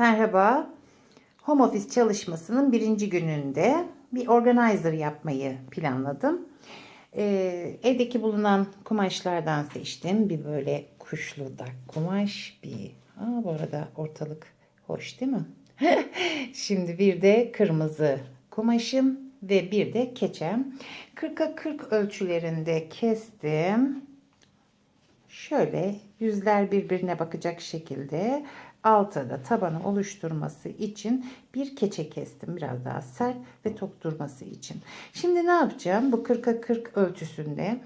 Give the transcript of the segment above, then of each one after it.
Merhaba. Home office çalışmasının birinci gününde bir organizer yapmayı planladım. Ee, evdeki bulunan kumaşlardan seçtim. Bir böyle kuşlu da kumaş. Bir, Aa, bu arada ortalık hoş değil mi? Şimdi bir de kırmızı kumaşım ve bir de keçem. 40'a 40 ölçülerinde kestim. Şöyle yüzler birbirine bakacak şekilde altta da tabanı oluşturması için bir keçe kestim. Biraz daha sert ve tok durması için. Şimdi ne yapacağım? Bu 40'a 40 ölçüsünde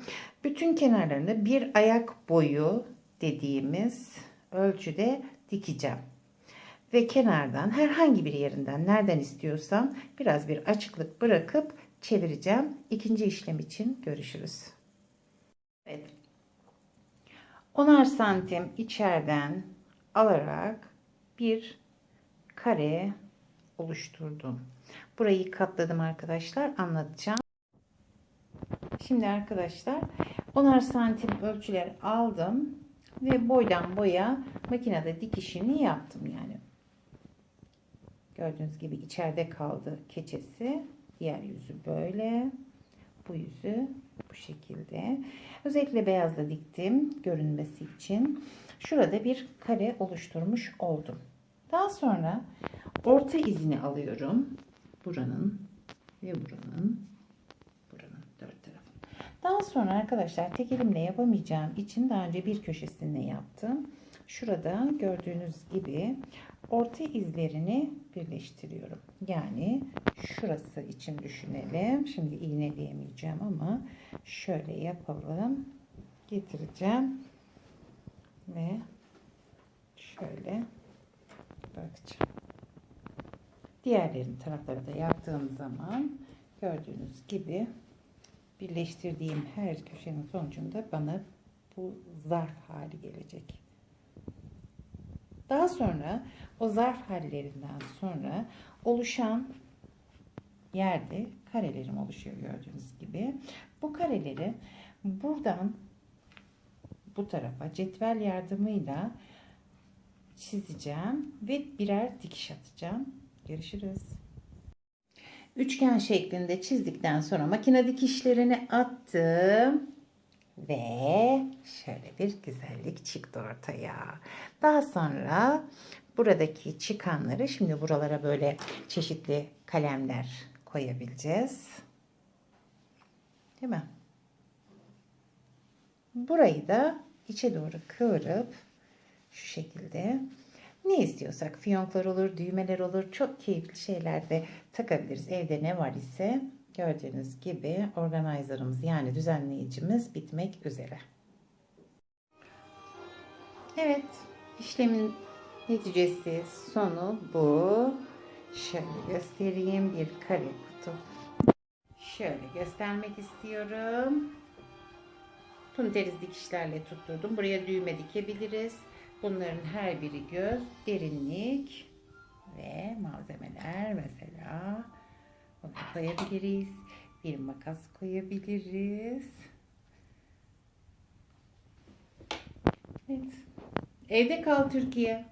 bütün kenarlarında bir ayak boyu dediğimiz ölçüde dikeceğim. Ve kenardan herhangi bir yerinden nereden istiyorsam biraz bir açıklık bırakıp çevireceğim. İkinci işlem için görüşürüz. Evet. 10'ar santim içeriden alarak bir kare oluşturdum. Burayı katladım arkadaşlar. Anlatacağım. Şimdi arkadaşlar 10'ar santim ölçüler aldım ve boydan boya makinede dikişini yaptım yani. Gördüğünüz gibi içeride kaldı keçesi. Diğer yüzü böyle. Bu yüzü bu şekilde. Özellikle beyazla diktim görünmesi için. Şurada bir kare oluşturmuş oldum. Daha sonra orta izini alıyorum. Buranın ve buranın buranın dört tarafın. Daha sonra arkadaşlar tek elimle yapamayacağım için daha önce bir köşesini yaptım. Şurada gördüğünüz gibi orta izlerini birleştiriyorum. Yani şurası için düşünelim. Şimdi iğneleyemeyeceğim ama şöyle yapalım. Getireceğim ve şöyle bırakacağım. Diğerlerin tarafları da yaptığım zaman gördüğünüz gibi birleştirdiğim her köşenin sonucunda bana bu zarf hali gelecek. Daha sonra o zarf hallerinden sonra oluşan yerde karelerim oluşuyor gördüğünüz gibi. Bu kareleri buradan bu tarafa cetvel yardımıyla çizeceğim ve birer dikiş atacağım. Görüşürüz. Üçgen şeklinde çizdikten sonra makine dikişlerini attım ve şöyle bir güzellik çıktı ortaya. Daha sonra buradaki çıkanları şimdi buralara böyle çeşitli kalemler koyabileceğiz. Değil mi? Burayı da içe doğru kıvırıp şu şekilde ne istiyorsak fiyonklar olur, düğmeler olur. Çok keyifli şeyler de takabiliriz. Evde ne var ise gördüğünüz gibi organizer'ımız yani düzenleyicimiz bitmek üzere. Evet, işlemin neticesi sonu bu. Şöyle göstereyim bir kare kutu. Şöyle göstermek istiyorum. Punteriz dikişlerle tutturdum. Buraya düğme dikebiliriz. Bunların her biri göz, derinlik ve malzemeler mesela. Bunu koyabiliriz. Bir makas koyabiliriz. Evet. Evde kal Türkiye.